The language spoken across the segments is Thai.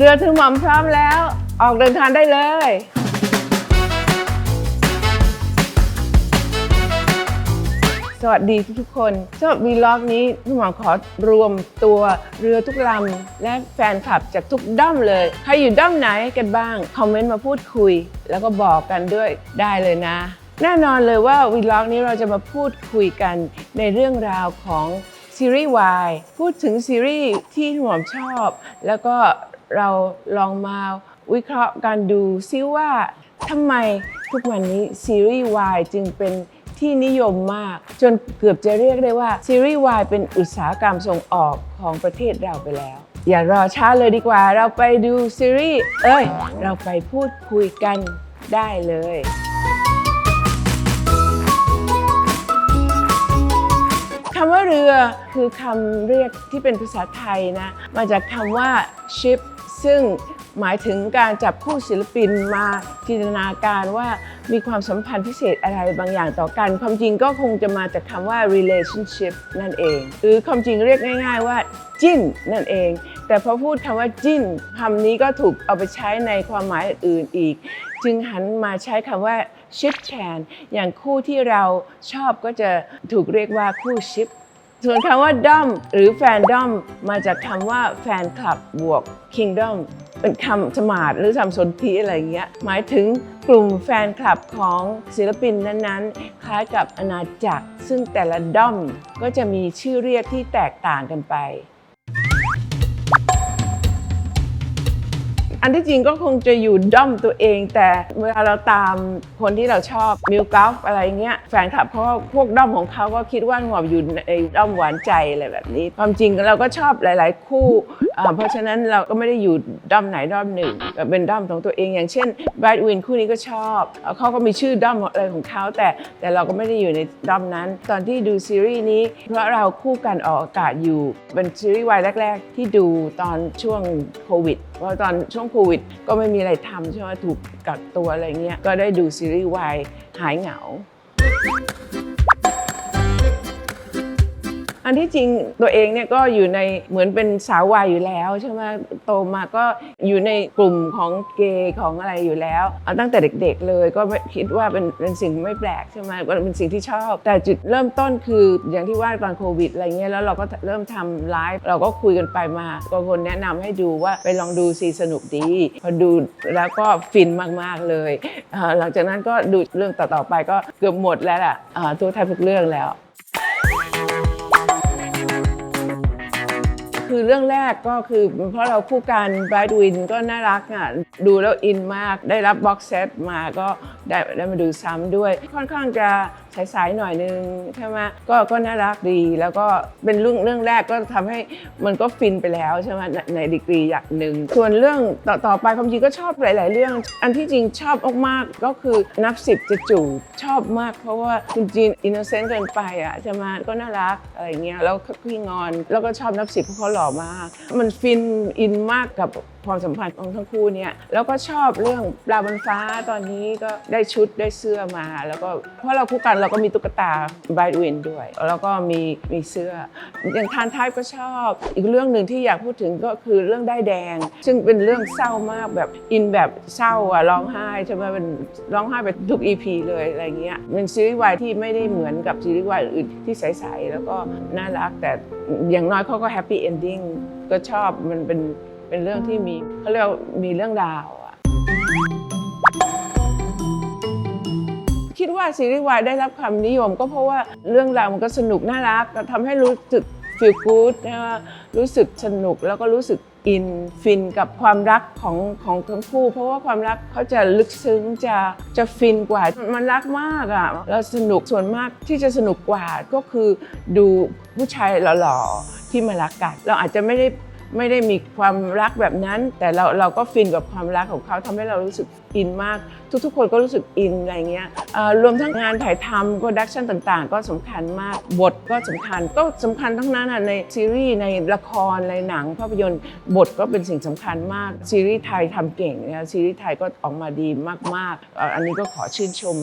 เรือถึงหม่อมพร้อมแล้ว ออกเดินทางได้เลย สวัสดีทุกๆคนสำหรับวีล็อกนี้พี่หมอขอรวมตัวเรือทุกลำและแฟนคลับจากทุกด้อมเลย ใครอยู่ด้อมไหนกันบ้าง คอมเมนต์มาพูดคุย แล้วก็บอกกันด้วยได้เลยนะ แน่นอนเลยว่าวีล็อกนี้เราจะมาพูดคุยกันในเรื่องราวของซีรีส์วายพูดถึงซีรีส์ที่พี่หมอชอบ แล้วก็ เราลองมาวิเคราะห์กันดูซิว่าทำไมทุกวันนี้ซีรีส์วายจึงเป็นที่นิยมมาก จนเกือบจะเรียกได้ว่าซีรีส์วายเป็นอุตสาหกรรมส่งออกของประเทศเราไปแล้ว อย่ารอช้าเลยดีกว่า เราไปดูซีรีส์เอ้ย เราไปพูดคุยกันได้เลยคำว่าเรือคือคำเรียกที่เป็นภาษาไทยนะ มาจากคำว่า ship ซึ่งหมายถึงการจับคู่ศิลปินมาจินตนาการว่ามีความสัมพันธ์พิเศษอะไรบางอย่างต่อกัน ความจริงก็คงจะมาจากคำว่า relationship นั่นเอง หรือความจริงเรียกง่าย ๆ ว่าจิ้นนั่นเอง แต่พอพูดคำว่าจิ้นคำนี้ก็ถูกเอาไปใช้ในความหมายอื่นอีก จึงหันมาใช้คำว่าชิปแทนอย่างคู่ที่เราชอบก็จะถูกเรียกว่าคู่ชิป ส่วนคำว่าด้อมหรือแฟนด้อมมาจากคำว่าแฟนคลับบวกคิงด้อมเป็นคำสมาร์ทหรือคำสนธิอะไรเงี้ย หมายถึงกลุ่มแฟนคลับของศิลปินนั้นๆ คล้ายกับอาณาจักร ซึ่งแต่ละด้อมก็จะมีชื่อเรียกที่แตกต่างกันไป อันที่จริงก็คงจะอยู่ด้อมตัวเอง แต่เวลาเราตามคนที่เราชอบมิวกอฟอะไรเงี้ยแฟนคลับเขาก็พวกด้อมของเขาก็คิดว่าหงอบอยู่ในด้อมหวานใจอะไรแบบนี้ ความจริงเราก็ชอบหลาย ๆ คู่ เพราะฉะนั้นเราก็ไม่ได้อยู่ด้อมไหนด้อมหนึ่งก็เป็นด้อมของตัวเองอย่างเช่น Bright Win คู่นี้ก็ชอบเอ่อเขาก็มีชื่อด้อมอะไรของเขาแต่แต่เราก็ไม่ได้อยู่ในด้อมนั้น ตอนที่ดูซีรีส์นี้ เพราะเราคู่กันออกอากาศอยู่เป็นซีรีส์วายแรก ๆ ที่ดูตอนช่วงโควิดเพราะตอนช่วงโควิด ก็ไม่มีอะไรทำใช่ไหมถูกกักตัวอะไรเงี้ยก็ได้ดูซีรีส์วายหายเหงา อันที่จริงตัวเองเนี่ยก็อยู่ในเหมือนเป็นสาววายอยู่แล้วใช่ไหมโตมาก็อยู่ในกลุ่มของเกย์ของอะไรอยู่แล้วตั้งแต่เด็กๆเลยก็คิดว่าเป็นเป็นสิ่งไม่แปลกใช่ไหมก็เป็นสิ่งที่ชอบ แต่จุดเริ่มต้นคืออย่างที่ว่าตอนโควิดอะไรเงี้ยแล้วเราก็เริ่มทำไลฟ์เราก็คุยกันไปมาก็คนแนะนำให้ดูว่าไปลองดูซีสนุกดี พอดูแล้วก็ฟินมากๆเลย หลังจากนั้นก็ดูเรื่องต่อๆไปก็เกือบหมดแล้วล่ะอ่วแทบทุกเรื่องแล้ว คือเรื่องแรกก็คือเพราะเราคู่กันไบร์ดวินก็น่ารักอะดูแล้วอินมากได้รับบ็อกเซตมาก็ ได้ได้มาดูซ้ำด้วย ค่อนข้างจะใสๆหน่อยนึงใช่ไหมก็ก็น่ารักดีแล้วก็เป็นเรื่องเรื่องแรกก็ทำให้มันก็ฟินไปแล้วใช่ไหมในในดีกรีอย่างหนึ่งส่วนเรื่องต่อต่อไปความจริงก็ชอบหลาย ๆ เรื่อง อันที่จริงชอบมากๆก็คือนับสิบจะจูบชอบมาก เพราะว่าคุณจีนอินโนเซนต์เกินไปอะใช่ไหมก็น่ารักอะไรเงี้ยแล้วขี้งอน แล้วก็ชอบนับสิบเพราะเขาหล่อมาก มันฟินอินมากกับ ความสัมพันธ์ของทั้งคู่เนี่ยแล้วก็ชอบเรื่องปลาบนฟ้าตอนนี้ก็ได้ชุดได้เสื้อมา แล้วก็เพราะเราคู่กันเราก็มีตุ๊กตาบรท์วินด้วย แล้วก็มีมีเสื้ออย่างทานไทป์ก็ชอบ อีกเรื่องหนึ่งที่อยากพูดถึงก็คือเรื่องได้แดง ซึ่งเป็นเรื่องเศร้ามากแบบอินแบบเศร้าอะร้องไห้ใช่ไหมเป็นร้องไห้ไปทุก EP เลยอะไรเงี้ยเป็นซีรีส์วายที่ไม่ได้เหมือนกับซีรีส์วายอื่นที่ใสๆแล้วก็น่ารักแต่อย่างน้อยเขาก็แฮปปี้เอนดิ้งก็ชอบมันเป็น เป็นเรื่องที่มีเขาเรียกว่ามีเรื่องราวอะคิดว่าซีรีส์วายได้รับความนิยม ก็เพราะว่าเรื่องราวมันก็สนุกน่ารักก็ทำให้รู้สึก feel good นะว่ารู้สึกสนุกแล้วก็รู้สึกอินฟินกับความรักของของทั้งคู่ เพราะว่าความรักเขาจะลึกซึ้งจะจะฟินกว่ามันรักมากอะ่ะแล้วสนุกส่วนมากที่จะสนุกกว่าก็คือดูผู้ชายหล่อๆที่มารักกัน เราอาจจะไม่ได้ ไม่ได้มีความรักแบบนั้น แต่เราเราก็ฟินกับความรักของเขาทำให้เรารู้สึกอินมาก ทุกๆ คนก็รู้สึกอินอะไรเงี้ยรวมทั้งงานถ่ายทำโปรดักชันต่างๆ ก็สำคัญมาก บทก็สำคัญ ก็สำคัญทั้งนั้นในซีรีส์ในละครในหนังภาพยนตร์บทก็เป็นสิ่งสำคัญมาก ซีรีส์ไทยทำเก่งนะซีรีส์ไทยก็ออกมาดีมากๆ อันนี้ก็ขอชื่นชม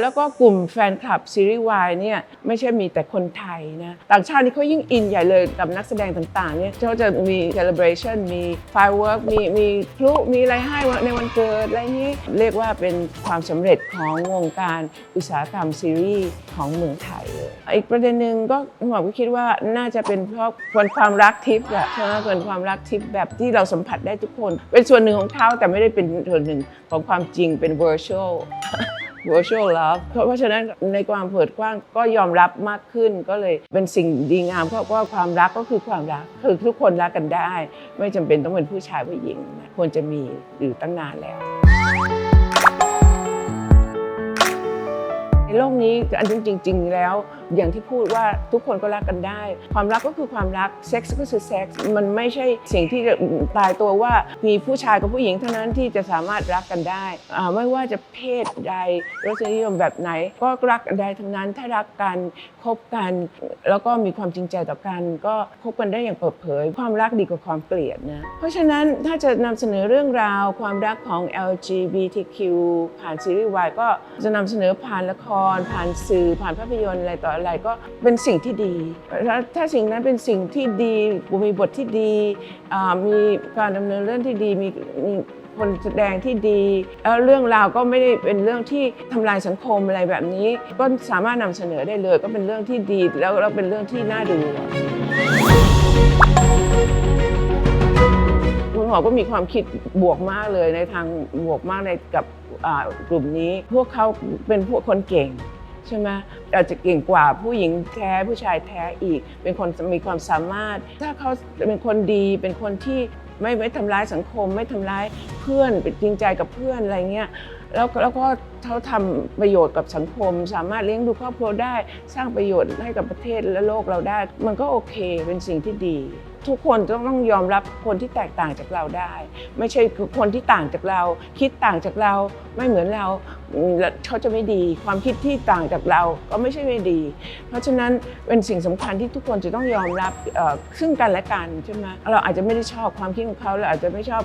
แล้วก็กลุ่มแฟนคลับซีรีส์วายเนี่ยไม่ใช่มีแต่คนไทยนะต่างชาตินี่เขายิ่งอินใหญ่เลยกับนักแสดงต่างๆเนี่ยเขาจะมี celebration มี firework มีมีพลุมีอะไรให้ในวันเกิดอะไรเงี้ยนี้เรียกว่าเป็นความสำเร็จของวงการอุตสาหกรรมซีรีส์ของเมืองไทยเลยอีกประเด็นหนึ่งก็หมอก็คิดว่าน่าจะเป็นเพราะคนความรักทิพย์อะใช่ไหมเป็นความรักทิพย์แบบที่เราสัมผัสได้ทุกคน เป็นส่วนหนึ่งของเขาแต่ไม่ได้เป็นส่วนหนึ่งของความจริงเป็น virtual virtual love เพราะฉะนั้นในความเปิดกว้างก็ยอมรับมากขึ้นก็เลยเป็นสิ่งดีงามเพราะว่าความรักก็คือความรักคือทุกคนรักกันได้ ไม่จำเป็นต้องเป็นผู้ชายผู้หญิง ควรจะมีอยู่ตั้งนานแล้ว โลกนี้อันจริงๆแล้ว อย่างที่พูดว่าทุกคนก็รักกันได้ ความรักก็คือความรักเซ็กซ์ก็คือเซ็กซ์มันไม่ใช่สิ่งที่จะตายตัวว่ามีผู้ชายกับผู้หญิงเท่านั้นที่จะสามารถรักกันได้อ่าไม่ว่าจะเพศใดรสนิยมแบบไหน ก็รักกันได้ทั้งนั้นถ้ารักกันคบกัน แล้วก็มีความจริงใจต่อกัน ก็คบกันได้อย่างเปิดเผย ความรักดีกว่าความเกลียดนะเพราะฉะนั้นถ้าจะนำเสนอเรื่องราวความรักของ LGBTQ ผ่านซีรีส์วายก็จะนำเสนอผ่านละคร ผ่านสื่อผ่านภาพยนตร์อะไรต่ออะไรก็เป็นสิ่งที่ดีถ้าถ้าสิ่งนั้นเป็นสิ่งที่ดีมีบทที่ดี มีการดำเนินเรื่องที่ดีมีคนแสดงที่ดีแล้วเรื่องราวก็ไม่ได้เป็นเรื่องที่ทำลายสังคมอะไรแบบนี้ ก็สามารถนำเสนอได้เลย ก็เป็นเรื่องที่ดี แล้วแล้วเป็นเรื่องที่น่าดูคุณหมอก็มีความคิดบวกมากเลยในทางบวกมากในกับกลุ่มนี้ พวกเขาเป็นพวกคนเก่ง ใช่ไหมอาจจะเก่งกว่าผู้หญิงแท้ผู้ชายแท้อีก เป็นคนมีความสามารถ ถ้าเขาเป็นคนดีเป็นคนที่ไม่ไม่ทำร้ายสังคม ไม่ทำร้ายเพื่อนเป็นจริงใจกับเพื่อนอะไรเงี้ย แล้วแล้วก็เขาทำประโยชน์กับสังคม สามารถเลี้ยงดูครอบครัวได้ สร้างประโยชน์ให้กับประเทศและโลกเราได้ มันก็โอเคเป็นสิ่งที่ดี ทุกคนต้องต้องยอมรับคนที่แตกต่างจากเราได้ ไม่ใช่คนที่ต่างจากเรา คิดต่างจากเราไม่เหมือนเราเขาจะไม่ดี ความคิดที่ต่างจากเราก็ไม่ใช่ไม่ดี เพราะฉะนั้นเป็นสิ่งสำคัญที่ทุกคนจะต้องยอมรับซึ่งกันและกันใช่ไหมเราอาจจะไม่ได้ชอบความคิดของเขาเราอาจจะไม่ชอบ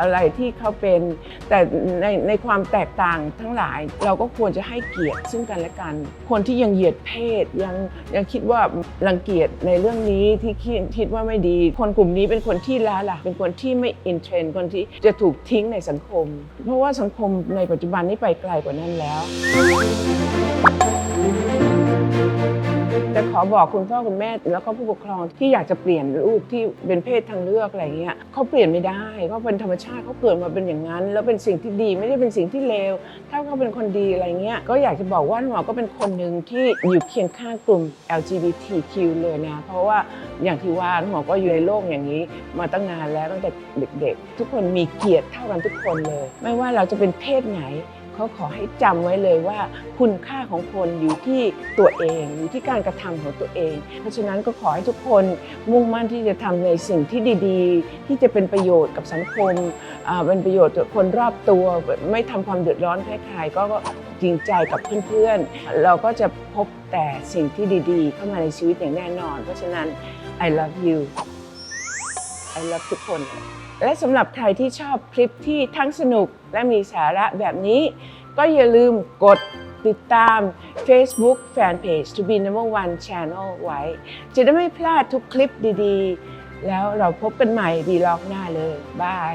อะไรที่เขาเป็น แต่ในในความแตกต่างทั้งหลาย เราก็ควรจะให้เกียรติซึ่งกันและกัน คนที่ยังเหยียดเพศยังยังคิดว่ารังเกียจในเรื่องนี้ที่คิดคิดว่าไม่ดี คนกลุ่มนี้เป็นคนที่ล้าหลักเป็นคนที่ไม่อินเทรนด์คนที่จะถูกทิ้งในสังคม เพราะว่าสังคมในปัจจุบันนี้ไปไกลกว่านั้นแล้ว อบอกคุณพ่อคุณแม่แล้วก็ผู้ปกครองที่อยากจะเปลี่ยนลูกที่เป็นเพศทางเลือกอะไรเงี้ยเขาเปลี่ยนไม่ได้เขาเป็นธรรมชาติเขาเกิดมาเป็นอย่างนั้น แล้วเป็นสิ่งที่ดีไม่ได้เป็นสิ่งที่เลวถ้าเขาเป็นคนดีอะไรเงี้ยก็อยากจะบอกว่าหมอก็เป็นคนหนึ่งที่อยู่เคียงข้างกลุ่ม LGBTQ เลยนะ เพราะว่าอย่างที่ว่าหมอก็อยู่ในโลกอย่างนี้ มาตั้งนานแล้วตั้งแต่เด็กๆ ทุกคนมีเกียรติเท่ากันทุกคนเลย ไม่ว่าเราจะเป็นเพศไหน เขาขอให้จำไว้เลยว่า คุณค่าของคนอยู่ที่ตัวเอง อยู่ที่การกระทำของตัวเอง เพราะฉะนั้นก็ขอให้ทุกคนมุ่งมั่นที่จะทำในสิ่งที่ดีๆ ที่จะเป็นประโยชน์กับสังคมเป็นประโยชน์กับคนรอบตัว ไม่ทำความเดือดร้อนใครๆก็จริงใจกับเพื่อนๆ เราก็จะพบแต่สิ่งที่ดีๆ เข้ามาในชีวิตอย่างแน่นอน เพราะฉะนั้น I love you I love ทุกคน และสำหรับใครที่ชอบคลิปที่ทั้งสนุกและมีสาระแบบนี้ ก็อย่าลืมกดติดตาม Facebook Fanpage To Be Number One Channel ไว้ จะได้ไม่พลาดทุกคลิปดีๆ แล้วเราพบกันใหม่ดีล็อกหน้าเลย บาย